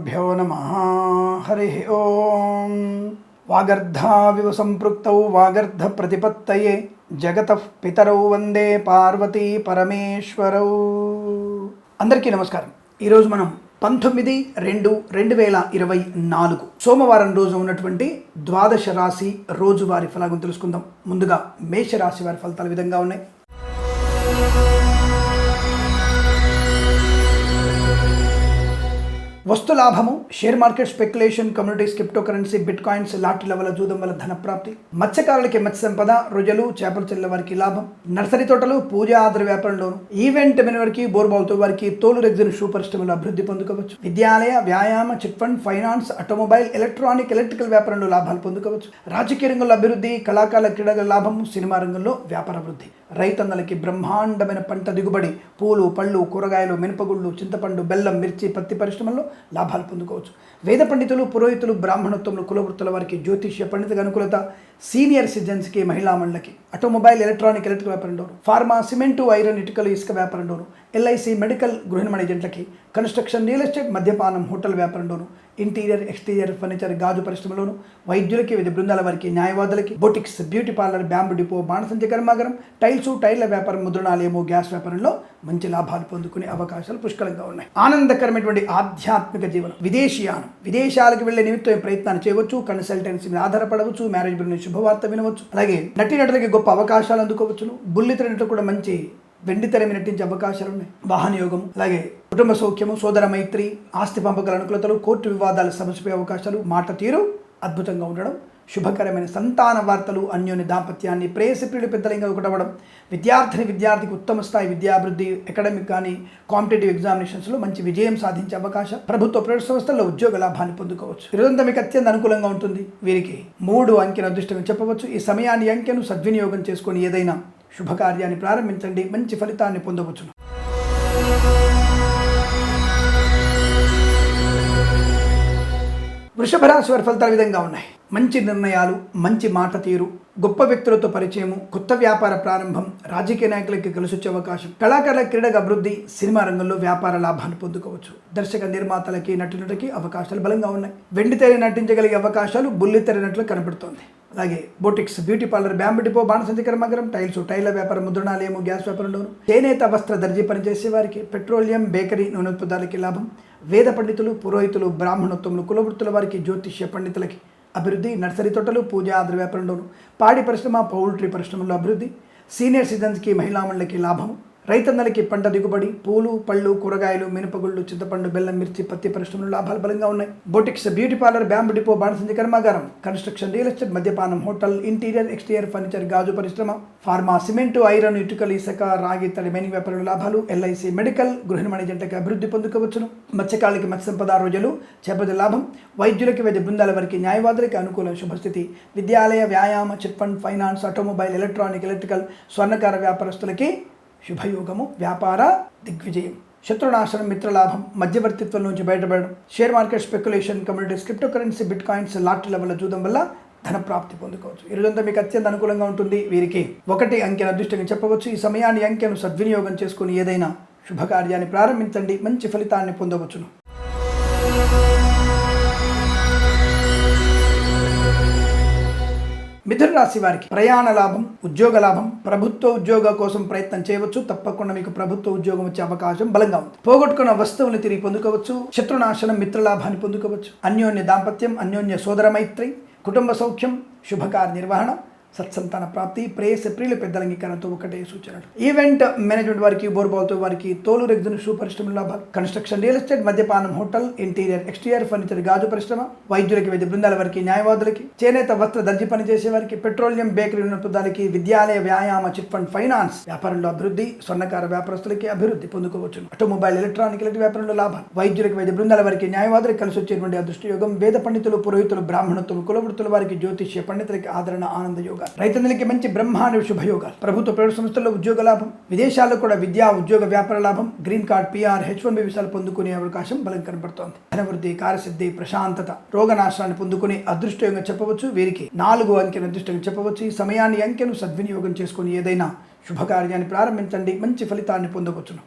శ్రీగురుభ్యో నమ। హరి ఓం। వాగర్ధావివ సంపృక్తౌ వాగర్ధ ప్రతిపత్తయే। జగత పితరౌ వందే పార్వతీ పరమేశ్వరౌ। అందరికీ నమస్కారం। ఈరోజు మనం పంతొమ్మిది రెండు రెండు వేల ఇరవై నాలుగు సోమవారం రోజు ఉన్నటువంటి ద్వాదశ రాశి రోజువారి ఫలాలను తెలుసుకుందాం. ముందుగా మేషరాశి వారి ఫలితాలు విధంగా ఉన్నాయి. వస్తు లాభము share market speculation communities crypto currency bitcoins లాటి level జూదం వల్ల ధన ప్రాప్తి. మత్స్యకారులకి మత్స్య సంపద రొయ్యలు చేపలు చెల్లె వారికి లాభం. నర్సరీ తోటలు పూజ ఆధార వ్యాపారంలోను. ఈవెంట్ మెన్ వారికి బోర్బావుతో వారికి తోలు రెగ్జిన్ షూ పరిశ్రమలో అభివృద్ధి పొందుకోవచ్చు. విద్యాలయ వ్యాయామ chit fund finance automobile electronic electrical వ్యాపారంలో లాభాలు పొందుకోవచ్చు. రాజకీయ రంగంలో అభివృద్ధి కళాకారుల క్రీడల లాభం సినిమా రంగంలో వ్యాపార వృద్ధి. రైతన్నలకి బ్రహ్మాండమైన పంట దిగుబడి. పూలు పళ్ళు కూరగాయలు మినపగుళ్ళు చింతపండు బెల్లం మిర్చి పత్తి పరిశ్రమల్లో లాభాలు పొందుకోవచ్చు. వేద పండితులు పురోహితులు బ్రాహ్మణత్వములు కులవృత్తుల వారికి జ్యోతిష్య పండిత అనుకూలత సీనియర్ సిటిజన్స్కి మహిళా మండలకి. ఆటోమొబైల్ ఎలక్ట్రానిక్ ఎలక్ట్రిక్ వ్యాపారం డోరు. ఫార్మా సిమెంటు ఐరన్ ఇటుకలు ఇసుక వ్యాపారం డోరు. ఎల్ఐసి మెడికల్ గృహిణి ఏజెంట్లకి. కన్స్ట్రక్షన్ రియల్ ఎస్టేట్ మద్యపానం హోటల్ వ్యాపారం డోరు. ఇంటీరియర్ ఎక్స్టీరియర్ ఫర్నిచర్ గాజు పరిశ్రమలోను. వైద్యులకి వివిధ బృందాల వారికి న్యాయవాదులకి. Boutiques beauty parlour bamboo depot బాణసంచ కర్మాగారం టైల్స్ టైర్ల వ్యాపారం ముద్రణాలయము గ్యాస్ వ్యాపారంలో మంచి లాభాలు పొందుకునే అవకాశాలు పుష్కలంగా ఉన్నాయి. ఆనందకరమైనటువంటి ఆధ్యాత్మిక జీవనం విదేశీయానం విదేశాలకు వెళ్ళే నిమిత్తం ప్రయత్నాలు చేయవచ్చు కన్సల్టెన్సీ మీద ఆధారపడవచ్చు మ్యారేజ్ గురించి శుభవార్త వినవచ్చు. అలాగే నటీనటులకి గొప్ప అవకాశాలు అందుకోవచ్చును. బుల్లితెర నటులు కూడా మంచి వెండితెరమి మీద నటించే అవకాశాలు ఉన్నాయి. వాహన యోగం అలాగే కుటుంబ సౌఖ్యము సోదర మైత్రి ఆస్తి పంపకల అనుకూలతలు కోర్టు వివాదాలు సమస్యపోయే అవకాశాలు మాట తీరు అద్భుతంగా ఉండడం శుభకరమైన సంతాన వార్తలు అన్యోన్య దాంపత్యాన్ని ప్రేయసిప్రియులు పెద్దలంగా ఒకటవడం విద్యార్థిని విద్యార్థికి ఉత్తమ స్థాయి విద్యాభివృద్ధి అకాడమిక్ కానీ కాంపిటేటివ్ ఎగ్జామినేషన్స్లో మంచి విజయం సాధించే అవకాశం ప్రభుత్వ ప్రైవేట్ సంస్థల్లో ఉద్యోగ లాభాన్ని పొందుకోవచ్చు. ఈరోజంతా మీకు అత్యంత అనుకూలంగా ఉంటుంది. వీరికి మూడు అంకెను అదృష్టంగా చెప్పవచ్చు. ఈ సమయాన్ని అంకెను సద్వినియోగం చేసుకొని ఏదైనా శుభకార్యాన్ని ప్రారంభించండి. మంచి ఫలితాన్ని పొందవచ్చును. వృషభ రాశి వారి ఫలితాలు విధంగా ఉన్నాయి. మంచి నిర్ణయాలు మంచి మాట తీరు గొప్ప వ్యక్తులతో పరిచయము కొత్త వ్యాపార ప్రారంభం రాజకీయ నాయకులకి కలిసి వచ్చే అవకాశం కళాకారుల క్రీడగా అభివృద్ధి సినిమా రంగంలో వ్యాపార లాభాన్ని పొందుకోవచ్చు. దర్శక నిర్మాతలకి నటులకి అవకాశాలు బలంగా ఉన్నాయి. వెండితెర నటించగలిగే అవకాశాలు బుల్లి తెరనట్లు కనబడుతోంది అలాగే boutiques beauty parlour bamboo depot బాణసంచి కర్మాగారం టైల్స్ టైల్ల వ్యాపారం ముద్రణాలయము గ్యాస్ వ్యాపారంలోను. చేనేత వస్త్ర దర్జీ పనిచేసే వారికి పెట్రోలియం బేకరీ నూనె ఉత్పత్తులకి లాభం. వేద పండితులు పురోహితులు బ్రాహ్మణోత్తములు కులవృత్తుల వారికి జ్యోతిష్య పండితులకి అభివృద్ధి నర్సరీ తోటలు పూజ ఆధార వ్యాపారంలోను పాడి పరిశ్రమ పౌల్ట్రీ పరిశ్రమలో అభివృద్ధి సీనియర్ సిటిజన్స్కి మహిళా మండలికి లాభం. రైతన్నలకి పంట దిగుబడి పూలు పళ్ళు కూరగాయలు మినపగుళ్ళు చింతపండు బెల్లం మిర్చి పత్తి పరిశ్రమలు లాభాలు బలంగా ఉన్నాయి. Boutiques beauty parlour bamboo depot బాణసంచి కర్మాగారం. కన్స్ట్రక్షన్ రియల్ ఎస్టేట్ మద్యపానం హోటల్ ఇంటీరియర్ ఎక్స్టీరియర్ ఫర్నిచర్ గాజు పరిశ్రమ ఫార్మా సిమెంటు ఐరన్ ఇటుకలు ఇసుక రాగి తడి మైనింగ్ వ్యాపారుల లాభాలు ఎల్ఐసి మెడికల్ గృహిణి జంటకి అభివృద్ధి పొందుకోవచ్చును. మత్స్యకాలకి మత్స్య సంపద రోజులు చేపద లాభం వైద్యులకి వైద్య బృందాల వారికి న్యాయవాదులకి అనుకూల శుభస్థితి విద్యాలయ వ్యాయామ chit fund finance automobile electronic electrical స్వర్ణకార వ్యాపారస్తులకి శుభయోగము వ్యాపార దిగ్విజయం. శత్రునాశనం మిత్రలాభం మధ్యవర్తిత్వం నుంచి బయటపడడం share market speculation communities crypto currency bitcoins lottery level చూడడం వల్ల ధన ప్రాప్తి పొందుకోవచ్చు. ఈ రోజంతా మీకు అత్యంత అనుకూలంగా ఉంటుంది. వీరికి ఒకటి అంకెను అదృష్టంగా చెప్పవచ్చు. ఈ సమయాన్ని అంకెను సద్వినియోగం చేసుకుని ఏదైనా శుభకార్యాన్ని ప్రారంభించండి. మంచి ఫలితాన్ని పొందవచ్చును. మిథున రాశి వారికి ప్రయాణ లాభం ఉద్యోగ లాభం ప్రభుత్వ ఉద్యోగ కోసం ప్రయత్నం చేయవచ్చు. తప్పకుండా మీకు ప్రభుత్వ ఉద్యోగం వచ్చే అవకాశం బలంగా ఉంది. పోగొట్టుకున్న వస్తువుని తిరిగి పొందుకోవచ్చు. శత్రునాశనం మిత్రలాభాన్ని పొందుకోవచ్చు. అన్యోన్య దాంపత్యం అన్యోన్య సోదర మైత్రి కుటుంబ సౌఖ్యం శుభకార్య నిర్వహణ సత్సంతాన ప్రాప్తి ప్రేయస్ ప్రియుల పెద్దల అంగీకారంతో ఒకటే సూచనలు ఈవెంట్ మేనేజ్మెంట్ వారికి బోర్బాల్తో వారికి తోలు రెగ్జిన్ షూ పరిశ్రమ లాభ కన్స్ట్రక్షన్ రియల్ ఎస్టేట్ మద్యపానం హోటల్ ఇంటీరియర్ ఎక్స్టీరియర్ ఫర్నిచర్ గాజు పరిశ్రమ వైద్యులకి వైద్య బృందాల వారికి న్యాయవాదులకి చేనేత వస్త్ర దర్జీ పనిచేసే వారికి పెట్రోలియం బేకరీ ఉన్నతాలకి విద్యాలయ వ్యాయామ చిట్ ఫండ్ ఫైనాన్స్ వ్యాపారంలో అభివృద్ధి స్వర్ణకార వ్యాపారస్తులకి అభివృద్ధి పొందుకోవచ్చు ఆటోమొబైల్ ఎలక్ట్రానిక్ వ్యాపారంలో లాభాలు వైద్యులకి వైద్య బృందాల వారికి న్యాయవాదులకు కలిసి వచ్చేటువంటి అదృష్టయోగం వేద పండితులు పురోహితులు బ్రాహ్మణత్వం కులవృత్తుల వారికి జ్యోతిష్య పండితులకి ఆదరణ ఆనంద శుభయోగాలు రైతన్నులకి మంచి బ్రహ్మాండ శుభయోగాలు ప్రభుత్వ ప్రైవేట్ సంస్థల్లో ఉద్యోగ లాభం విదేశాల్లో కూడా విద్యా ఉద్యోగ వ్యాపార లాభం green card PR H one B విషయాలు పొందుకునే అవకాశం బలం కనబడుతోంది ధనవృద్ధి కార్యసిద్ధి ప్రశాంతత రోగనాశనాన్ని పొందుకునే అదృష్టంగా చెప్పవచ్చు వీరికి. నాలుగు అంకెను అదృష్టంగా చెప్పవచ్చు. ఈ సమయాన్ని అంకెను సద్వినియోగం చేసుకుని ఏదైనా శుభకార్యాన్ని ప్రారంభించండి. మంచి ఫలితాన్ని పొందవచ్చును.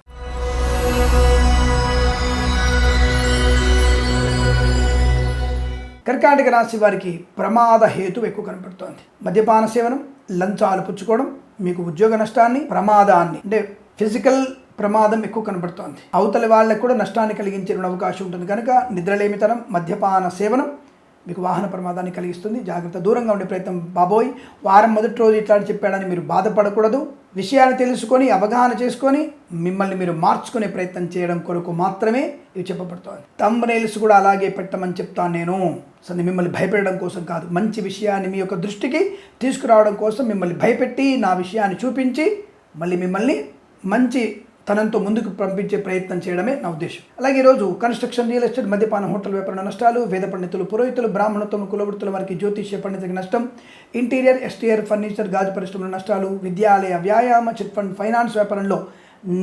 కర్కాటక రాశి వారికి ప్రమాద హేతు ఎక్కువ కనపడుతోంది. మద్యపాన సేవనం లంచాలు పుచ్చుకోవడం మీకు ఉద్యోగ నష్టాన్ని ప్రమాదాన్ని అంటే ఫిజికల్ ప్రమాదం ఎక్కువ కనబడుతోంది అవతలి వాళ్ళకు కూడా నష్టాన్ని కలిగించే అవకాశం ఉంటుంది కనుక నిద్రలేమితనం మద్యపాన సేవనం మీకు వాహన ప్రమాదాన్ని కలిగిస్తుంది. జాగ్రత్త దూరంగా ఉండే ప్రయత్నం బాబోయ్. వారం మొదటి రోజు ఇట్లా చెప్పాడని మీరు బాధపడకూడదు. విషయాన్ని తెలుసుకొని అవగాహన చేసుకొని మిమ్మల్ని మీరు మార్చుకునే ప్రయత్నం చేయడం కొరకు మాత్రమే ఇవి చెప్పబడుతుంది. తమ్నేల్స్ కూడా అలాగే పెట్టమని చెప్తాను నేను. సో మిమ్మల్ని భయపెట్టడం కోసం కాదు. మంచి విషయాన్ని మీ యొక్క దృష్టికి తీసుకురావడం కోసం మిమ్మల్ని భయపెట్టి నా విషయాన్ని చూపించి మళ్ళీ మిమ్మల్ని మంచి తనంతో ముందుకు పంపించే ప్రయత్నం చేయడమే నా ఉద్దేశం. అలాగే ఈరోజు కన్స్ట్రక్షన్ రియల్ ఎస్టేట్ మద్యపాన హోటల్ వ్యాపార నష్టాలు వేద పండితులు పురోహితులు బ్రాహ్మణత్వం కులవృత్తుల వారికి జ్యోతిష్య పండితులకి నష్టం ఇంటీరియర్ ఎస్టీఆర్ ఫర్నిచర్ గాజు పరిశ్రమల నష్టాలు విద్యాలయ వ్యాయామ చిట్ ఫండ్ ఫైనాన్స్ వ్యాపారంలో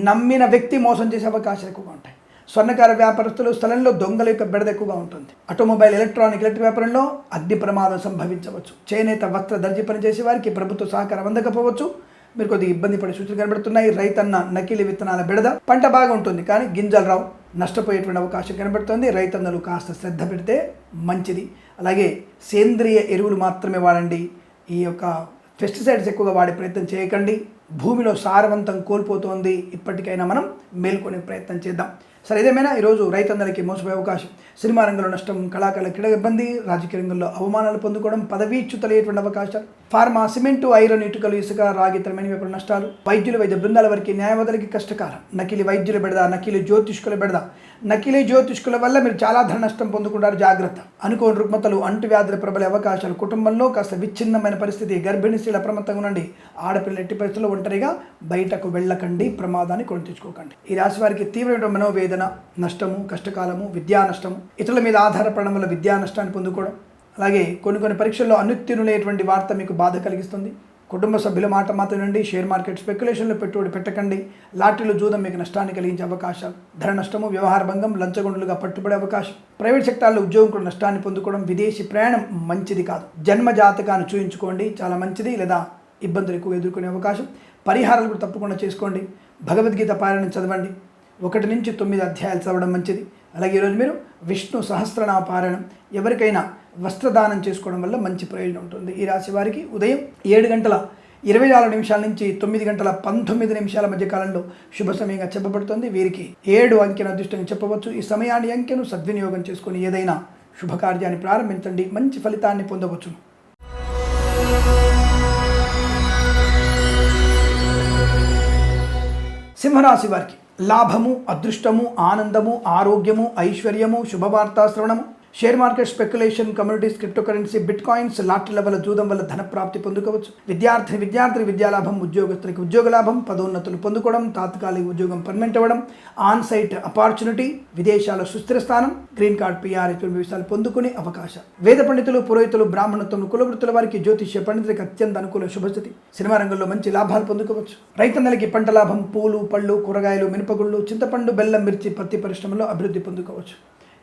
నమ్మిన వ్యక్తి మోసం చేసే అవకాశాలు ఎక్కువగా ఉంటాయి. స్వర్ణకార వ్యాపారస్తులు స్థలంలో దొంగల యొక్క బెడద ఎక్కువగా ఉంటుంది. ఆటోమొబైల్ ఎలక్ట్రానిక్ ఎలక్ట్రిక్ వ్యాపారంలో అగ్ని ప్రమాదం సంభవించవచ్చు. చేనేత వస్త్ర దర్జీ పనిచేసే వారికి ప్రభుత్వ సహకారం అందకపోవచ్చు. మీరు కొద్దిగా ఇబ్బంది పడే సూచనలు కనబడుతున్నాయి. రైతన్న నకిలీ విత్తనాల బెడద పంట బాగా ఉంటుంది కానీ గింజలు రావు నష్టపోయేటువంటి అవకాశం కనబడుతుంది. రైతన్నలు కాస్త శ్రద్ధ పెడితే మంచిది. అలాగే సేంద్రియ ఎరువులు మాత్రమే వాడండి. ఈ యొక్క పెస్టిసైడ్స్ ఎక్కువగా వాడే ప్రయత్నం చేయకండి. భూమిలో సారవంతం కోల్పోతోంది. ఇప్పటికైనా మనం మేల్కొనే ప్రయత్నం చేద్దాం. సరే ఏదేమైనా ఈరోజు రైతందరికీ మోసపోయే అవకాశం సినిమా రంగంలో నష్టం కళాకారుల క్రీడ ఇబ్బంది రాజకీయ రంగంలో అవమానాలు పొందుకోవడం పదవీచ్యుతలయ్యేటువంటి అవకాశాలు ఫార్మా సిమెంటు ఐరన్ ఇటుకలు ఇసుక రాగి తరమైన నష్టాలు వైద్యుల వైద్య బృందాల వరకు న్యాయవాదులకి కష్టకాలం నకిలీ వైద్యుల బెడద నకిలీ జ్యోతిష్కుల బెడద నకిలీ జ్యోతిష్కుల వల్ల మీరు చాలా ధన నష్టం పొందుకుంటారు. జాగ్రత్త. అనుకోని రుగ్మతలు అంటువ్యాధుల ప్రబల అవకాశాలు కుటుంబంలో కాస్త విచ్ఛిన్నమైన పరిస్థితి గర్భిణీ స్త్రీల అప్రమత్తంగా ఉండండి. ఆడపిల్ల ఎట్టి పరిస్థితుల్లో ఒంటరిగా బయటకు వెళ్ళకండి. ప్రమాదాన్ని కొని తెచ్చుకోకండి. ఈ రాశి వారికి తీవ్రమైన మనోవేదన నష్టము కష్టకాలము విద్యా నష్టము ఇతరుల మీద ఆధారపడడం వల్ల విద్యా నష్టాన్ని పొందుకోవడం అలాగే కొన్ని కొన్ని పరీక్షల్లో అనుత్తీర్ణులైనటువంటి వార్త మీకు బాధ కలిగిస్తుంది. కుటుంబ సభ్యుల మాట మాత్రం నుండి షేర్ మార్కెట్ స్పెక్యులేషన్లో పెట్టుబడి పెట్టకండి. లాటరీలు జూదం మీకు నష్టాన్ని కలిగించే అవకాశాలు ధర నష్టము వ్యవహార భంగం లంచగొండలుగా పట్టుబడే అవకాశం. ప్రైవేట్ సెక్టార్లో ఉద్యోగం కూడా నష్టాన్ని పొందుకోవడం విదేశీ ప్రయాణం మంచిది కాదు. జన్మ జాతకాన్ని చూయించుకోండి. చాలా మంచిది లేదా ఇబ్బందులు ఎక్కువ ఎదుర్కొనే అవకాశం. పరిహారాలు కూడా తప్పకుండా చేసుకోండి. భగవద్గీత పారాయణం చదవండి. ఒకటి నుంచి తొమ్మిది అధ్యాయాలు చదవడం మంచిది. అలాగే ఈరోజు మీరు విష్ణు సహస్రనామ పారాయణం. ఎవరికైనా వస్త్రదానం చేసుకోవడం వల్ల మంచి ప్రయోజనం ఉంటుంది. ఈ రాశి వారికి ఉదయం ఏడు గంటల ఇరవై నాలుగు నిమిషాల నుంచి తొమ్మిది గంటల పంతొమ్మిది నిమిషాల మధ్య కాలంలో శుభ సమయంగా చెప్పబడుతుంది. వీరికి ఏడు అంకెను అదృష్టంగా చెప్పవచ్చు. ఈ సమయాన్ని అంకెను సద్వినియోగం చేసుకుని ఏదైనా శుభకార్యాన్ని ప్రారంభించండి. మంచి ఫలితాన్ని పొందవచ్చు. సింహరాశి వారికి లాభము అదృష్టము ఆనందము ఆరోగ్యము ఐశ్వర్యము శుభవార్తా శ్రవణము share market speculation communities crypto currency bitcoins లాటరీల వల్ల జూదం వల్ల ధన ప్రాప్తి పొందుకోవచ్చు. విద్యార్థి విద్యార్థి విద్యాలాభం ఉద్యోగస్తులకి ఉద్యోగ లాభం పదోన్నతులు పొందుకోవడం తాత్కాలిక ఉద్యోగం పర్మనెంట్ అవ్వడం ఆన్ సైట్ అపార్చునిటీ విదేశాల సుస్థిర స్థానం గ్రీన్ కార్డ్ పిఆర్ విషయాలు పొందుకునే అవకాశం. వేద పండితులు పురోహితులు బ్రాహ్మణత్వం కులవృత్తుల వారికి జ్యోతిష్య పండితులకు అత్యంత అనుకూల శుభస్థితి. సినిమా రంగంలో మంచి లాభాలు పొందుకోవచ్చు. రైతన్నలకి పంట లాభం పూలు పళ్ళు కూరగాయలు మినపగుళ్ళు చింతపండు బెల్లం మిర్చి పత్తి పరిశ్రమలో అభివృద్ధి పొందుకోవచ్చు.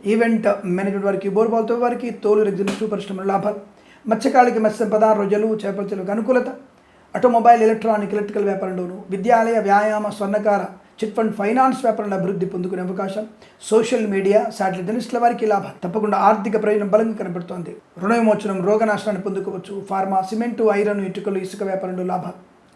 ఈవెంట్ మేనేజ్మెంట్ వారికి బోర్బాల్తో వారికి తోలు రెగ్జిస్ట్రీ పరిశ్రమల లాభాలు మత్స్యకాళికి మత్స్య సంపద రొయ్యలు చేపలకు అనుకూలత. ఆటోమొబైల్ ఎలక్ట్రానిక్ ఎలక్ట్రికల్ వ్యాపారంలోను విద్యాలయ వ్యాయామ స్వర్ణకార చిట్ ఫండ్ ఫైనాన్స్ వ్యాపారంలో అభివృద్ధి పొందుకునే అవకాశం. సోషల్ మీడియా శాటిలైట్ జర్నలిస్టుల వారికి లాభం. తప్పకుండా ఆర్థిక ప్రయోజనం బలంగా కనబడుతోంది. రుణ విమోచనం రోగ నాశనాన్ని పొందుకోవచ్చు. ఫార్మా సిమెంటు ఐరన్ ఇటుకలు ఇసుక వ్యాపారంలో లాభాలు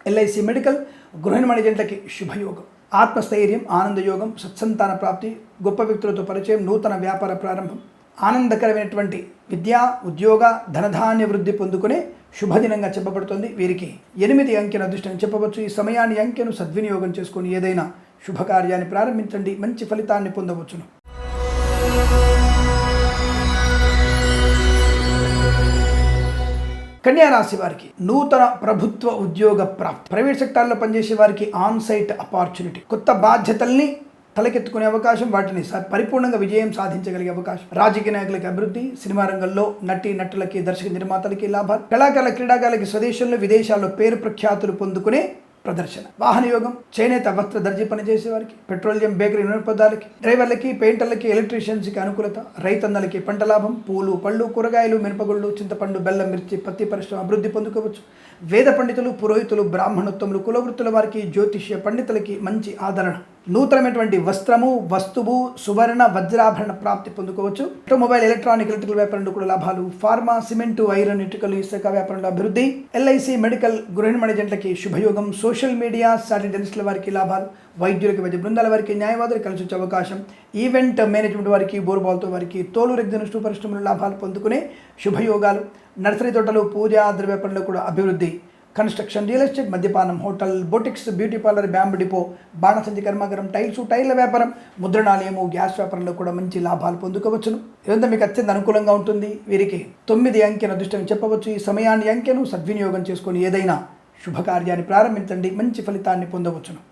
ఎల్ఐసి మెడికల్ గృహ నిర్మాణ ఏజెంట్లకి శుభయోగం. ఆత్మస్థైర్యం ఆనందయోగం సత్సంతాన ప్రాప్తి గొప్ప వ్యక్తులతో పరిచయం నూతన వ్యాపార ప్రారంభం. ఆనందకరమైనటువంటి విద్యా ఉద్యోగ ధనధాన్య వృద్ధి పొందుకునే శుభదినంగా చెప్పబడుతుంది. వీరికి ఎనిమిది అంకెను అదృష్టం చెప్పవచ్చు. ఈ సమయాన్ని అంకెను సద్వినియోగం చేసుకొని ఏదైనా శుభకార్యాన్ని ప్రారంభించండి. మంచి ఫలితాన్ని పొందవచ్చును. కన్యారాశి వారికి నూతన ప్రభుత్వ ఉద్యోగ ప్రాప్తి. ప్రైవేట్ సెక్టార్లో పనిచేసే వారికి ఆన్ సైట్ ఆపర్చునిటీ కొత్త బాధ్యతల్ని తలకెత్తుకునే అవకాశం వాటిని స- పరిపూర్ణంగా విజయం సాధించగలిగే అవకాశం. రాజకీయ నాయకులకి అభివృద్ధి సినిమా రంగంలో నటి నటులకి దర్శక నిర్మాతలకి లాభాలు. కళాకారుల క్రీడాకారులకి స్వదేశంలో విదేశాల్లో పేరు ప్రఖ్యాతులు పొందుకునే ప్రదర్శన. వాహన యోగం చేనేత వస్త్ర దర్జీ పనిచేసే వారికి పెట్రోలియం బేకరీ వినోదపదాలకి డ్రైవర్లకి పెయింటర్లకి ఎలక్ట్రీషియన్స్కి అనుకూలత రైతన్నలకి పంట లాభం పూలు పళ్ళు కూరగాయలు మినపగుళ్ళు చింతపండు బెల్లం మిర్చి పత్తి పరిశ్రమ అభివృద్ధి పొందుకోవచ్చు. వేద పండితులు పురోహితులు బ్రాహ్మణోత్తములు కులవృత్తుల వారికి జ్యోతిష్య పండితులకి మంచి ఆదరణ. నూతనమైనటువంటి వస్త్రము వస్తువు సువర్ణ వజ్రాభరణ ప్రాప్తి పొందుకోవచ్చు. ఆటోమొబైల్ ఎలక్ట్రానిక్ ఎలక్ట్రికల్ వ్యాపారంలో కూడా లాభాలు. ఫార్మా సిమెంటు ఐరన్ ఇటుకలు ఇసుక వ్యాపారంలో అభివృద్ధి. ఎల్ఐసి మెడికల్ గృహిణి మణిజంట్లకి శుభయోగం. సోషల్ మీడియా సాటిడెన్స్ల వారికి లాభాలు. వైద్యులకి వైద్య బృందాల వారికి న్యాయవాదులు కలిసి వచ్చే అవకాశం. ఈవెంట్ మేనేజ్మెంట్ వారికి బోర్బాల్తో వారికి తోలు రెగ్జన పరిశ్రమలు లాభాలు పొందుకునే శుభయోగాలు. నర్సరీ తోటలు పూజా పనులు కూడా అభివృద్ధి. కన్స్ట్రక్షన్ రియల్ ఎస్టేట్ మద్యపానం hotel boutiques beauty parlour bamboo depot బాణసంచి కర్మాగారం టైల్స్ టైర్ల వ్యాపారం ముద్రణాలయము గ్యాస్ వ్యాపారంలో కూడా మంచి లాభాలు పొందుకోవచ్చును. ఇదంతా మీకు అత్యంత అనుకూలంగా ఉంటుంది. వీరికి తొమ్మిది అంకెను అదృష్టం చెప్పవచ్చు. ఈ సమయాన్ని అంకెను సద్వినియోగం చేసుకొని ఏదైనా శుభకార్యాన్ని ప్రారంభించండి. మంచి ఫలితాన్ని పొందవచ్చును.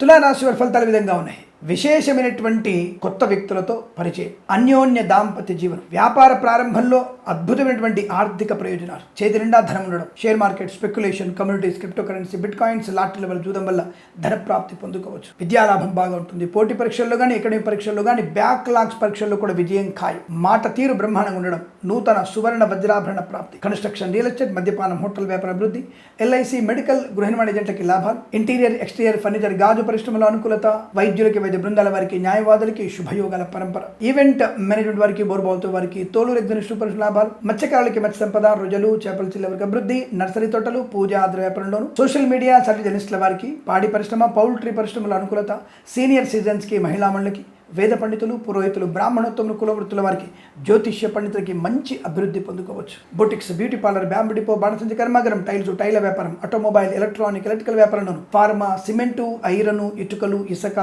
తులారాశి వారి ఫలితాలు ఈ విధంగా ఉన్నాయి విశేషమైనటువంటి కొత్త వ్యక్తులతో పరిచయం. అన్యోన్య దాంపత్య జీవనం. వ్యాపార ప్రారంభంలో అద్భుతమైనటువంటి ఆర్థిక ప్రయోజనాలు. చేతి నిండా ధనం ఉండడం. Share market speculation communities crypto currency bitcoins లాటరీల వల్ల చూడడం వల్ల ధన ప్రాప్తి పొందుకోవచ్చు. విద్యాలాభం బాగా ఉంటుంది. పోటీ పరీక్షల్లో కానీ అకాడమిక్ పరీక్షల్లో కానీ బ్యాక్ లాగ్స్ పరీక్షల్లో కూడా విజయం ఖాయం. మాట తీరు బ్రహ్మాండంగా ఉండడం. నూతన సువర్ణ వజ్రాభరణ ప్రాప్తి. కన్స్ట్రక్షన్ రియల్ ఎస్టేట్ మద్యపానం హోటల్ వ్యాపార అభివృద్ధి ఎల్ఐసి మెడికల్ గృహ నిర్మాణ ఏజెంట్లకి లాభాలు ఇంటీరియర్ ఎక్స్టీరియర్ ఫర్నిచర్ గాజు పరిశ్రమలో అనుకూలత వైద్యులకి వైద్య బృందాల వారికి న్యాయవాదులకి శుభయోగాల పరంపర. ఈవెంట్ మేనేజ్మెంట్ వారికి బోర్బావుతో వారికి తోలు రెగ్జనిస్టు పరిశ్రమ లాభాలు మత్స్యకారులకి మత్స్య సంపద రుజలు చేపల చిల్ల అభివృద్ధి నర్సరీ తోటలు పూజ ఆద్ర వ్యాపారంలోను సోషల్ మీడియా సర్వీ జర్నలిస్టుల వారికి పాడి పరిశ్రమ పౌల్ట్రీ పరిశ్రమల అనుకూలత సీనియర్ సిటిజన్స్కి మహిళా మండలికి. వేద పండితులు పురోహితులు బ్రాహ్మణోత్తములు కులవృత్తుల వారికి జ్యోతిష్య పండితులకి మంచి అభివృద్ధి పొందుకోవచ్చు. Boutiques beauty parlour bamboo depot బాణసంచి కర్మాగారం టైల్స్ టైల వ్యాపారం ఆటోమొబైల్ ఎలక్ట్రానిక్ ఎలక్ట్రికల్ వ్యాపారంలోను ఫార్మా సిమెంటు ఐరన్ ఇటుకలు ఇసుక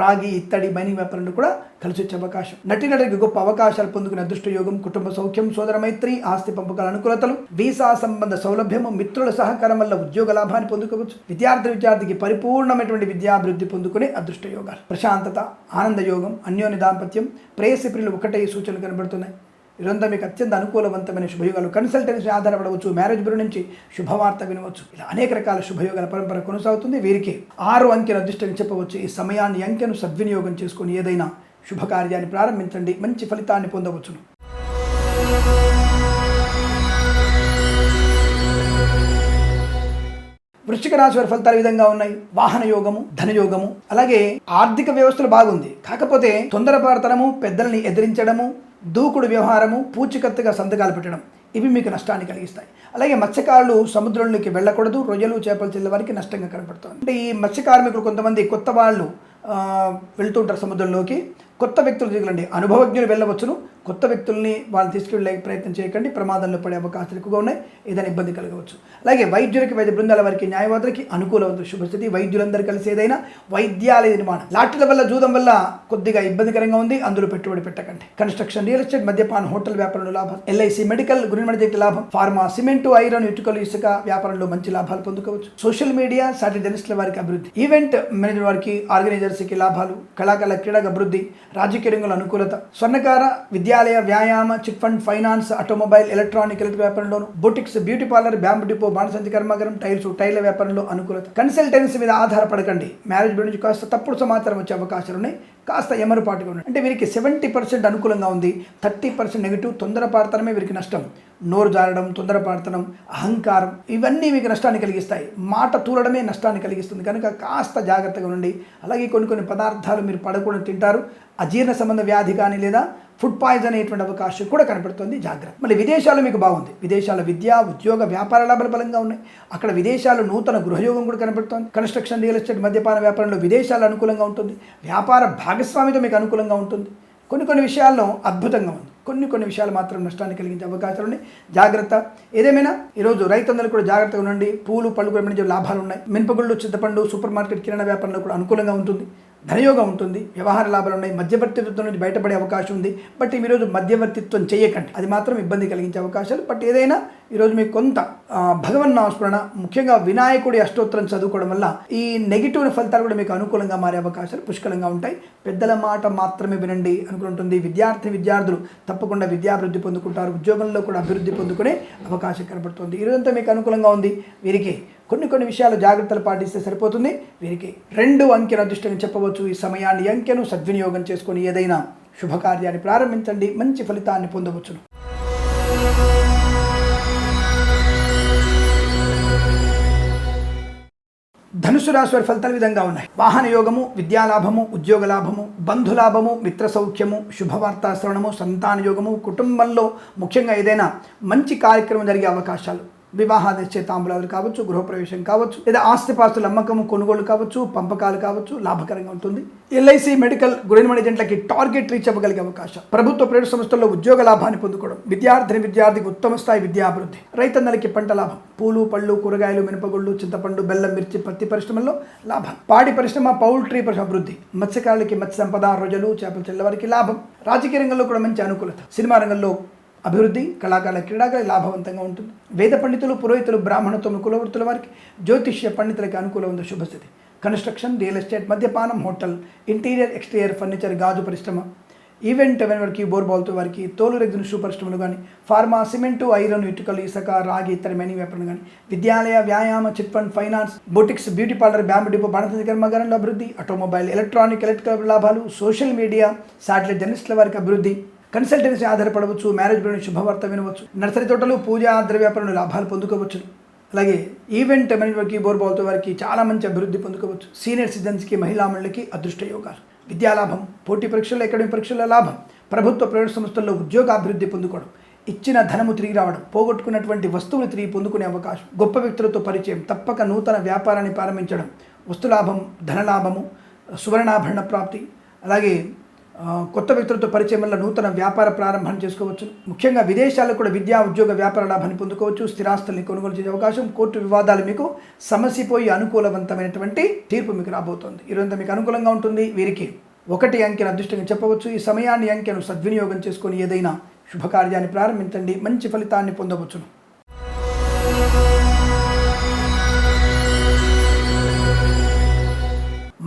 రాగి ఇత్తడి మైనింగ్ వ్యాపారంలో కూడా కలిసి వచ్చే అవకాశం. నటినటికి గొప్ప అవకాశాలు పొందుకునే అదృష్ట యోగం కుటుంబ సౌఖ్యం సోదర మైత్రి ఆస్తి పంపకాల అనుకూలతలు వీసా సంబంధ సౌలభ్యము మిత్రుల సహకారం వల్ల ఉద్యోగ లాభాన్ని పొందుకోవచ్చు. విద్యార్థి విద్యార్థికి పరిపూర్ణమైనటువంటి విద్యాభివృద్ధి పొందుకునే అదృష్ట యోగాలు ప్రశాంతత ఆనంద యోగం అన్యోన్య దాంపత్యం ప్రేయసి ప్రియులు ఒకటే సూచనలు కనబడుతున్నాయి. ఇదంతా మీకు అత్యంత అనుకూలవంతమైన శుభయోగాలు కన్సల్టెన్సీ ఆధారపడవచ్చు మ్యారేజ్ బ్యూరో నుంచి శుభవార్త వినవచ్చు. ఇలా అనేక రకాల శుభయోగాల పరంపర కొనసాగుతుంది. వీరికి ఆరు అంకెను అదృష్టంగా చెప్పవచ్చు. ఈ సమయాన్ని అంకెను సద్వినియోగం చేసుకుని ఏదైనా శుభకార్యాన్ని ప్రారంభించండి. మంచి ఫలితాన్ని పొందవచ్చును. వృశ్చిక రాశి వారి ఫలితాలు విధంగా ఉన్నాయి. వాహన యోగము ధనయోగము అలాగే ఆర్థిక వ్యవస్థలు బాగుంది. కాకపోతే తొందరపడతనము పెద్దల్ని ఎదిరించడము దూకుడు వ్యవహారము పూచికత్తుగా సంతకాలు పెట్టడం ఇవి మీకు నష్టాన్ని కలిగిస్తాయి. అలాగే మత్స్యకారులు సముద్రంలోకి వెళ్ళకూడదు రొయ్యలు చేపలు చెల్లె వారికి నష్టంగా కనపడుతుంది. అంటే ఈ మత్స్య కార్మికులు కొంతమంది కొత్త వాళ్ళు వెళ్తుంటారు సముద్రంలోకి. కొత్త వ్యక్తులు దిగులండి అనుభవజ్ఞులు వెళ్ళవచ్చును. కొత్త వ్యక్తుల్ని వాళ్ళు తీసుకెళ్ళే ప్రయత్నం చేయకండి. ప్రమాదంలో పడే అవకాశాలు ఎక్కువగా ఉన్నాయి. ఏదైనా ఇబ్బంది కలగవచ్చు. అలాగే వైద్యులకి వైద్య బృందాల వారికి న్యాయవాదులకి అనుకూలవంత శుభస్థితి వైద్యులందరూ కలిసి ఏదైనా వైద్యాలయ నిర్మాణం. లాటరీల వల్ల జూదం వల్ల కొద్దిగా ఇబ్బందికరంగా ఉంది. అందులో పెట్టుబడి పెట్టకండి. కన్స్ట్రక్షన్ రియల్ ఎస్టేట్ మద్యపాన హోటల్ వ్యాపారంలో లాభం. ఎల్ఐసి మెడికల్ గురిమడి లాభం. ఫార్మా సిమెంటు ఐరన్ ఇటుకలు ఇసుక వ్యాపారంలో మంచి లాభాలు పొందుకోవచ్చు. సోషల్ మీడియా సాటి జర్నలిస్టుల వారికి అభివృద్ధి. ఈవెంట్ మేనేజర్ వారికి ఆర్గనైజర్స్కి లాభాలు. కళాకారుల క్రీడకు అభివృద్ధి. రాజకీయ రంగంలో అనుకూలత. స్వర్ణకార విద్యాలయ వ్యాయామ chit fund finance automobile electronic electric వ్యాపారంలోను boutiques beauty parlour bamboo depot బాణసంచి కర్మాగారం టైల్స్ టైర్ల వ్యాపారంలో అనుకూలత. కన్సల్టెన్సీ మీద ఆధారపడకండి. మ్యారేజ్ గురించి కాస్త తప్పుడు సమాచారం వచ్చే అవకాశాలు ఉన్నాయి కాస్త ఎమరుపాటుగా ఉన్నాయి అంటే వీరికి సెవెంటీ పర్సెంట్ అనుకూలంగా ఉంది. థర్టీ పర్సెంట్ నెగిటివ్ తొందరపాడతనమే వీరికి నష్టం. నోరు జారడం తొందరపాడతనం అహంకారం ఇవన్నీ మీకు నష్టాన్ని కలిగిస్తాయి. మాట తూలడమే నష్టాన్ని కలిగిస్తుంది. కనుక కాస్త జాగ్రత్తగా ఉండండి. అలాగే కొన్ని కొన్ని పదార్థాలు మీరు పడకుండా తింటారు. అజీర్ణ సంబంధ వ్యాధి కానీ లేదా ఫుడ్ పాయిజన్ అనేటువంటి అవకాశం కూడా కనపడుతుంది. జాగ్రత్త. మళ్ళీ విదేశాలు మీకు బాగుంది. విదేశాల విద్య ఉద్యోగ వ్యాపార లాభాలు బలంగా ఉన్నాయి. అక్కడ విదేశాలు నూతన గృహయోగం కూడా కనపడుతుంది. కన్స్ట్రక్షన్ రియల్ ఎస్టేట్ మద్యపాన వ్యాపారంలో విదేశాలు అనుకూలంగా ఉంటుంది. వ్యాపార భాగస్వామితో మీకు అనుకూలంగా ఉంటుంది. కొన్ని కొన్ని విషయాల్లో అద్భుతంగా ఉంది. కొన్ని కొన్ని విషయాలు మాత్రం నష్టాన్ని కలిగించే అవకాశాలు ఉన్నాయి. జాగ్రత్త. ఏదేమైనా ఈరోజు రైతులందరూ కూడా జాగ్రత్తగా ఉండండి. పూలు పళ్ళు కూడా లాభాలు ఉన్నాయి. మినపగుళ్ళు చింతపండు సూపర్ మార్కెట్ కిరాణా వ్యాపారంలో కూడా అనుకూలంగా ఉంటుంది. ధనయోగం ఉంటుంది వ్యవహార లాభాలు ఉన్నాయి మధ్యవర్తిత్వం నుంచి బయటపడే అవకాశం ఉంది. బట్ ఈరోజు మధ్యవర్తిత్వం చేయకండి. అది మాత్రం ఇబ్బంది కలిగించే అవకాశాలు. బట్ ఏదైనా ఈరోజు మీకు కొంత భగవన్ నామస్మరణ ముఖ్యంగా వినాయకుడి అష్టోత్తరం చదువుకోవడం వల్ల ఈ నెగిటివ్ ఫలితాలు కూడా మీకు అనుకూలంగా మారే అవకాశాలు పుష్కలంగా ఉంటాయి. పెద్దల మాట మాత్రమే వినండి అనుకుంటుంది విద్యార్థి విద్యార్థులు తప్పకుండా విద్యాభివృద్ధి పొందుకుంటారు. ఉద్యోగంలో కూడా అభివృద్ధి పొందుకునే అవకాశం కనబడుతుంది. ఈరోజంతా మీకు అనుకూలంగా ఉంది. వీరికి కొన్ని కొన్ని విషయాలు జాగ్రత్తలు పాటిస్తే సరిపోతుంది. వీరికి రెండు అంకెను అదృష్టంగా చెప్పవచ్చు. ఈ సమయాన్ని అంకెను సద్వినియోగం చేసుకొని ఏదైనా శుభకార్యాన్ని ప్రారంభించండి. మంచి ఫలితాన్ని పొందవచ్చును. ధనుసు రాశి వారి ఫలితాలు విధంగా ఉన్నాయి. వాహన యోగము విద్యాలాభము ఉద్యోగ లాభము బంధులాభము మిత్ర సౌఖ్యము శుభవార్తా శ్రవణము సంతాన యోగము కుటుంబంలో ముఖ్యంగా ఏదైనా మంచి కార్యక్రమం జరిగే అవకాశాలు. వివాహ నిశ్చయితాంబులాలు కావచ్చు గృహప్రవేశం కావచ్చు లేదా ఆస్తిపాస్తుల అమ్మకము కొనుగోలు కావచ్చు పంపకాలు కావచ్చు లాభకరంగా ఉంటుంది. ఎల్ఐసి మెడికల్ గురిమణి ఏజెంట్లకి టార్గెట్ రీచ్ అవ్వగలిగే అవకాశం. ప్రభుత్వ ప్రైవేట్ సంస్థల్లో ఉద్యోగ లాభాన్ని పొందుకోవడం విద్యార్థిని విద్యార్థికి ఉత్తమ స్థాయి విద్యాభివృద్ధి రైతన్నలకి పంట లాభం పూలు పళ్ళు కూరగాయలు మినపగుళ్ళు చింతపండు బెల్లం మిర్చి పత్తి పరిశ్రమల్లో లాభం. పాడి పరిశ్రమ పౌల్ట్రీ పరిశ్రమ అభివృద్ధి మత్స్యకారులకి మత్స్య సంపద రొజలు చేపలు చెల్లవారికి లాభం. రాజకీయ రంగంలో కూడా మంచి అనుకూలత. సినిమా రంగంలో అభివృద్ధి కళాకారుల క్రీడాకారులు లాభవంతంగా ఉంటుంది. వేద పండితులు పురోహితులు బ్రాహ్మణత్వం కులవృత్తుల వారికి జ్యోతిష్య పండితులకి అనుకూలం ఉంది. శుభస్థితి. కన్స్ట్రక్షన్ రియల్ ఎస్టేట్ మద్యపానం హోటల్ ఇంటీరియర్ ఎక్స్టీరియర్ ఫర్నిచర్ గాజు పరిశ్రమ ఈవెంట్ ఎవరి వారికి బోర్బాల్తో వారికి తోలు రెగ్జిన్ షూ పరిశ్రమలు కానీ ఫార్మా సిమెంటు ఐరన్ ఇటుకలు ఇసుక రాగి ఇతర మెనీ వ్యాపారం కానీ విద్యాలయ వ్యాయామ chit fund finance boutiques beauty parlour bamboo depot బాణసంచి కర్మాగారంలో అభివృద్ధి ఆటోమొబైల్ ఎలక్ట్రానిక్ ఎలక్ట్రికల్ లాభాలు సోషల్ మీడియా శాటిలైట్ జర్నలిస్టుల వారికి అభివృద్ధి కన్సల్టెన్సీ ఆధారపడవచ్చు మ్యారేజ్ బ్యూరో శుభవార్త వినవచ్చు నర్సరీ తోటలు పూజా ద్రవ్య వ్యాపారంలో లాభాలు పొందుకోవచ్చు. అలాగే ఈవెంట్ మేనేజ్మెంట్కి బోర్బాల్తో వారికి చాలా మంచి అభివృద్ధి పొందుకోవచ్చు. సీనియర్ సిటిజన్స్కి మహిళా అదృష్ట యోగాలు. విద్యాలాభం పోటీ పరీక్షల్లో అకాడమిక్ పరీక్షల్లో లాభం. ప్రభుత్వ ప్రైవేట్ సంస్థల్లో ఉద్యోగాభివృద్ధి పొందుకోవడం. ఇచ్చిన ధనము తిరిగి రావడం. పోగొట్టుకున్నటువంటి వస్తువులు తిరిగి పొందుకునే అవకాశం. గొప్ప వ్యక్తులతో పరిచయం. తప్పక నూతన వ్యాపారాన్ని ప్రారంభించడం. వస్తులాభం ధనలాభము సువర్ణాభరణ ప్రాప్తి. అలాగే కొత్త వ్యక్తులతో పరిచయం వల్ల నూతన వ్యాపార ప్రారంభం చేసుకోవచ్చు. ముఖ్యంగా విదేశాల్లో కూడా విద్యా ఉద్యోగ వ్యాపార లాభాన్ని పొందుకోవచ్చు. స్థిరాస్తుల్ని కొనుగోలు చేసే అవకాశం. కోర్టు వివాదాలు మీకు సమసిపోయి అనుకూలవంతమైనటువంటి తీర్పు మీకు రాబోతోంది. ఈరోజు మీకు అనుకూలంగా ఉంటుంది. వీరికి ఒకటి అంకెను అదృష్టంగా చెప్పవచ్చు. ఈ సమయాన్ని అంకెను సద్వినియోగం చేసుకొని ఏదైనా శుభకార్యాన్ని ప్రారంభించండి. మంచి ఫలితాన్ని పొందవచ్చును.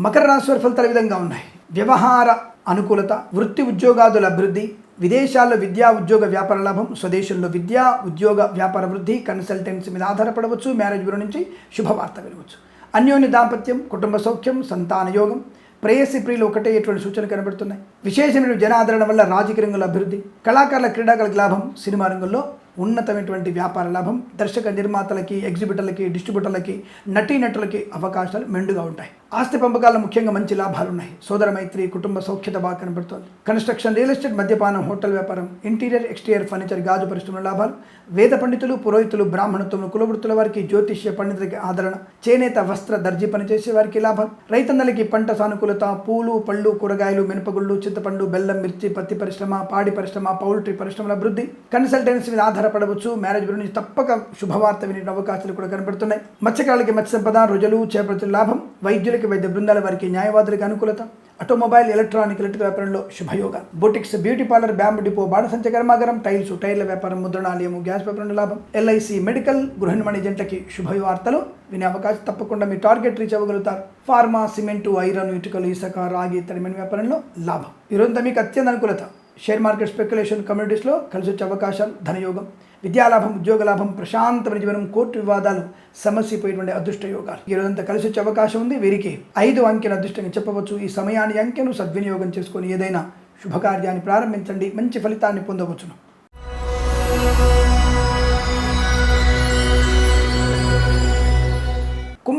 మకర రాశి వారి ఫలితాలు విధంగా ఉన్నాయి? వ్యవహార అనుకూలత వృత్తి ఉద్యోగాదుల అభివృద్ధి విదేశాల్లో విద్యా ఉద్యోగ వ్యాపార లాభం స్వదేశంలో విద్యా ఉద్యోగ వ్యాపార వృద్ధి కన్సల్టెన్సీ మీద ఆధారపడవచ్చు మ్యారేజ్ బ్యూరో నుంచి శుభవార్త వినవచ్చు. అన్యోన్య దాంపత్యం కుటుంబ సౌఖ్యం సంతాన యోగం ప్రేయసి ప్రియులు ఒకటే ఇటువంటి సూచనలు కనబడుతున్నాయి? విశేషమైన జనాదరణ వల్ల రాజకీయ రంగంలో అభివృద్ధి కళాకారుల క్రీడాకారులకు లాభం సినిమా రంగంలో ఉన్నతమైనటువంటి వ్యాపార లాభం దర్శక నిర్మాతలకి ఎగ్జిబిటర్లకి డిస్ట్రిబ్యూటర్లకి నటీనటులకి అవకాశాలు మెండుగా ఉంటాయి. ఆస్తి పంపకాల్లో ముఖ్యంగా మంచి లాభాలు ఉన్నాయి. సోదర మైత్రి కుటుంబ సౌఖ్యత బాగా కనబడుతోంది. కన్స్ట్రక్షన్ రియల్ ఎస్టేట్ మద్యపానం హోటల్ వ్యాపారం ఇంటీరియర్ ఎక్స్టీరియర్ ఫర్నిచర్ గాజు పరిశ్రమల లాభాలు వేద పండితులు పురోహితులు బ్రాహ్మణత్వం కులవృత్తుల వారికి జ్యోతిష్య పండితులకి ఆదరణ చేనేత వస్త్ర దర్జీ పనిచేసే వారికి లాభం రైతన్నలకి పంట సానుకూలత పూలు పళ్ళు కూరగాయలు మినపగుళ్ళు చింతపండు బెల్లం మిర్చి పత్తి పరిశ్రమ పాడి పరిశ్రమ పౌల్ట్రీ పరిశ్రమల అభివృద్ధి కన్సల్టెన్సీ మీద ఆధారపడవచ్చు. మ్యారేజ్ గురించి తప్పక శుభవార్త వినే అవకాశాలు కూడా కనబడుతున్నాయి. మత్స్యకారులకి మత్స్య సంపద రుజులు చేపడుతున్న లాభం వైద్యులకి వైద్య బృందాల వారికి న్యాయవాదులకి అనుకూలత ఆటోమొబైల్ ఎలక్ట్రానిక్ ఎలక్ట్రిక్ వ్యాపారంలో శుభయోగాలు boutiques beauty parlour bamboo depot బాణసంచ కర్మాగారం టైల్స్ టైర్ల వ్యాపారం ముద్రణాలయము గ్యాస్ వ్యాపారంలో లాభం. ఎల్ఐసి మెడికల్ గృహ నిర్మాణ ఏజెంట్లకి శుభవార్తలు వినే అవకాశం తప్పకుండా మీ టార్గెట్ రీచ్ అవ్వగలుగుతారు. ఫార్మా సిమెంటు ఐరన్ ఇటుకలు ఇసుక రాగి తడిమైన వ్యాపారంలో లాభం. ఈరోజు మీకు అత్యంత అనుకూలత. షేర్ మార్కెట్ స్పెక్యులేషన్ కమ్యూనిటీస్లో కలిసి వచ్చే అవకాశాలు ధనయోగం విద్యాలాభం ఉద్యోగ లాభం ప్రశాంతమైన జీవనం కోర్టు వివాదాలు సమస్యపోయినటువంటి అదృష్ట యోగాలు. ఈ రోజంతా కలిసి వచ్చే అవకాశం ఉంది. వీరికి ఐదు అంకెను అదృష్టంగా చెప్పవచ్చు. ఈ సమయాన్ని అంకెను సద్వినియోగం చేసుకొని ఏదైనా శుభకార్యాన్ని ప్రారంభించండి. మంచి ఫలితాన్ని పొందవచ్చును.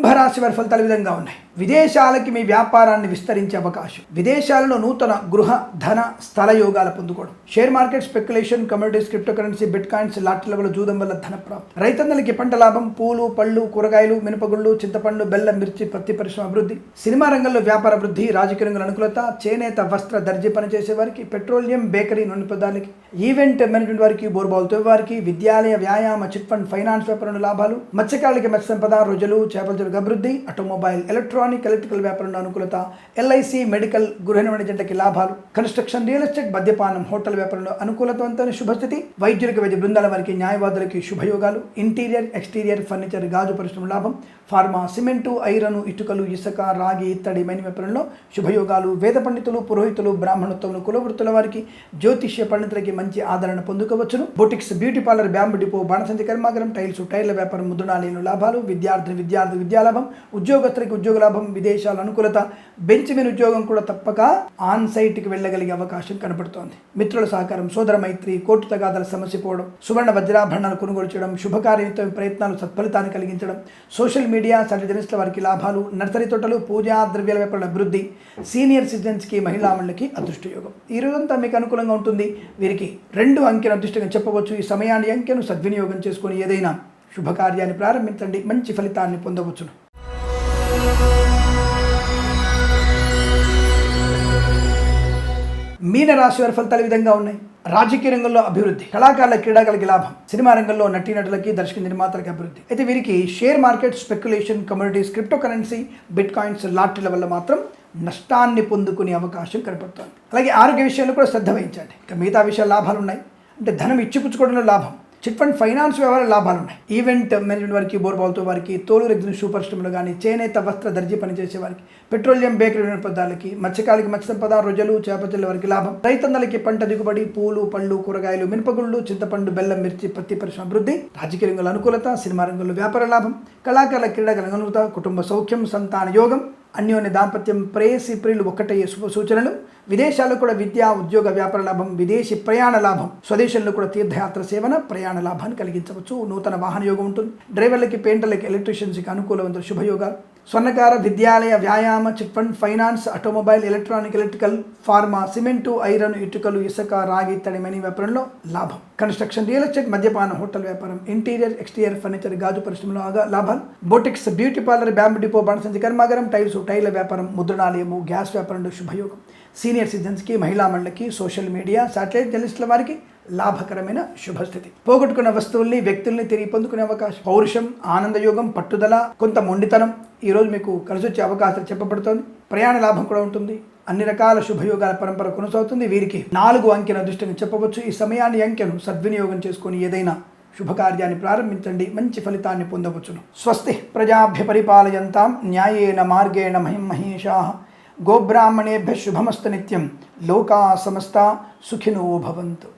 కుంభరాశి వారి ఫలితాలు విధంగా ఉన్నాయి. విదేశాలకి మీ వ్యాపారాన్ని విస్తరించే అవకాశం. విదేశాలలో నూతన గృహ ధన స్థల యోగాలు పొందుకోవడం. Share market speculation communities crypto currency bitcoins లాటరీల వల్ల జూదం వల్ల ధన ప్రాప్తి. రైతన్నలకి పంట లాభం పూలు పళ్ళు కూరగాయలు మినపగుళ్ళు చింతపండు బెల్లం మిర్చి పత్తి పరిశ్రమ అభివృద్ధి. సినిమా రంగంలో వ్యాపార వృద్ధి రాజకీయ రంగంలో అనుకూలత చేనేత వస్త్ర దర్జీ పనిచేసే వారికి పెట్రోలియం బేకరీ నుండి పదానికి ఈవెంట్ మేనేజ్మెంట్ వారికి బోర్బాల్తో వారికి విద్యాలయ వ్యాయామ చిట్ ఫండ్ ఫైనాన్స్ వ్యాపారంలో లాభాలు మత్స్యకారులకి మత్స్య సంపద రోజులు చేపల చెరుకు అభివృద్ధి ఆటోమొబైల్ ఎలక్ట్రానిక్ ఎలక్ట్రికల్ వ్యాపారంలో అనుకూలత ఎల్ఐసి మెడికల్ గృహ నిర్మాణ జంటకి లాభాలు కన్స్ట్రక్షన్ రియల్ ఎస్టేట్ మద్యపానం హోటల్ వ్యాపారంలో అనుకూలతవంతమైన శుభస్థితి వైద్యులకు వైద్య బృందాల వారికి న్యాయవాదులకి శుభయోగాలు ఇంటీరియర్ ఎక్స్టీరియర్ ఫర్నిచర్ గాజు పరిశ్రమ లాభం ఫార్మా సిమెంటు ఐరను ఇటుకలు ఇసుక రాగి ఇత్తడి మైన వ్యాపారంలో శుభయోగాలు. వేద పండితులు పురోహితులు బ్రాహ్మణత్వములు కులవృత్తుల వారికి జ్యోతిష్య పండితులకి మంచి ఆదరణ పొందుకోవచ్చును. Boutiques beauty parlour bamboo depot బాణసంతి కర్మాగారం టైల్స్ టైర్ల వ్యాపారం ముద్రణాలయంలో లాభాలు విద్యార్థి విద్యార్థి విద్యాలాభం ఉద్యోగస్తులకి ఉద్యోగ లాభం విదేశాల అనుకూలత బెంచ్ మీద ఉద్యోగం కూడా తప్పక ఆన్ సైట్కి వెళ్ళగలిగే అవకాశం కనబడుతోంది. మిత్రుల సహకారం సోదర మైత్రి కోర్టు తగాదాల సమస్య పోవడం సువర్ణ వజ్రాభరణాలు కొనుగోలు చేయడం శుభకార్యయుత ప్రయత్నాలు సత్ఫలితాన్ని కలిగించడం సోషల్ మీడియా మీడియా జర్నలిస్టుల వారికి లాభాలు నర్సరీ తోటలు పూజా ద్రవ్యాల వ్యాపారుల అభివృద్ధి సీనియర్ సిటిజన్స్కి మహిళా మండలికి అదృష్టయోగం ఈ రోజంతా మీకు అనుకూలంగా ఉంటుంది. వీరికి రెండు అంకెను అదృష్టంగా చెప్పవచ్చు. ఈ సమయాన్ని అంకెను సద్వినియోగం చేసుకొని ఏదైనా శుభకార్యాన్ని ప్రారంభించండి. మంచి ఫలితాన్ని పొందవచ్చును. మీన రాశి వారి ఫలితాలు విధంగా ఉన్నాయి. రాజకీయ రంగంలో అభివృద్ధి కళాకారుల క్రీడాకారులకి లాభం సినిమా రంగంలో నటీనటులకి దర్శక నిర్మాతలకి అభివృద్ధి. అయితే వీరికి share market speculation communities crypto currency bitcoins లాటరీల వల్ల మాత్రం నష్టాన్ని పొందుకునే అవకాశం కనపడుతోంది. అలాగే ఆరోగ్య విషయాల్లో కూడా శ్రద్ధ వహించండి. ఇక మిగతా విషయాలు లాభాలు ఉన్నాయి అంటే ధనం ఇచ్చిపుచ్చుకోవడంలో లాభం. చిట్ ఫండ్ ఫైనాన్స్ వ్యవహారాల లాభాలు ఉన్నాయి ఈవెంట్ మేనేజ్మెంట్ వారికి బోర్బాల్తో వారికి తోలు రెగ్జిన్ షూ పరిశ్రమలు కానీ చేనేత వస్త్ర దర్జీ పనిచేసే వారికి పెట్రోలియం బేకరీ పదార్థాలకి మత్స్యకాలకి మత్స్య సంపద రొజలు చేపచెల్ల వారికి లాభం. రైతన్నలకి పంట దిగుబడి పూలు పళ్ళు కూరగాయలు మినపగుళ్ళు చింతపండు బెల్లం మిర్చి పత్తి పరిశ్రమ అభివృద్ధి రాజకీయ రంగంలో అనుకూలత సినిమా రంగంలో వ్యాపార లాభం కళాకారుల క్రీడా అనుకూలత కుటుంబ సౌఖ్యం సంతాన యోగం అన్యోన్య దాంపత్యం ప్రేయసి ప్రియులు ఒక్కటయ్యే శుభ సూచనలు. విదేశాల్లో కూడా విద్యా ఉద్యోగ వ్యాపార లాభం విదేశీ ప్రయాణ లాభం. స్వదేశంలో కూడా తీర్థయాత్ర సేవన ప్రయాణ లాభాన్ని కలిగించవచ్చు. నూతన వాహన యోగం ఉంటుంది. డ్రైవర్లకి పెయింటర్లకి ఎలక్ట్రీషియన్స్కి అనుకూలవంతుల శుభయోగాలు. స్వర్ణకార విద్యాలయ వ్యాయామ chit fund finance automobile electronic electrical pharma cement iron ఇటుకలు ఇసుక రాగి తడిమని వ్యాపారంలో లాభం. కన్స్ట్రక్షన్ రియల్ ఎస్టేట్ మద్యపాన హోటల్ వ్యాపారం ఇంటీరియర్ ఎక్స్టీరియర్ ఫర్నిచర్ గాజు పరిశ్రమలో ఆగా లాభాలు boutiques beauty parlour bamboo depot బాణసంచి కర్మాగారం టైల్స్ టైల వ్యాపారం ముద్రణాలయము గ్యాస్ వ్యాపారంలో శుభయోగం. సీనియర్ సిటిజన్స్కి మహిళా మండలికి సోషల్ మీడియా శాటిలైట్ జర్నలిస్టుల వారికి లాభకరమైన శుభస్థితి. పోగొట్టుకున్న వస్తువుల్ని వ్యక్తుల్ని తిరిగి పొందుకునే అవకాశం. పౌరుషం ఆనందయోగం పట్టుదల కొంత మొండితనం ఈరోజు మీకు కలిసి వచ్చే అవకాశం చెప్పబడుతోంది. ప్రయాణ లాభం కూడా ఉంటుంది. అన్ని రకాల శుభయోగాల పరంపర కొనసాగుతుంది. వీరికి నాలుగు అంకెన దృష్టిని చెప్పవచ్చు. ఈ సమయాన్ని అంకెను సద్వినియోగం చేసుకొని ఏదైనా శుభకార్యాన్ని ప్రారంభించండి. మంచి ఫలితాన్ని పొందవచ్చును. స్వస్తి ప్రజాభ్య పరిపాలయంతాం న్యాయేన మార్గేణ మహిం మహేషా. గోబ్రాహ్మణేభ్య శుభమస్తు నిత్యం. లోకా సమస్త సుఖినో భవంతు.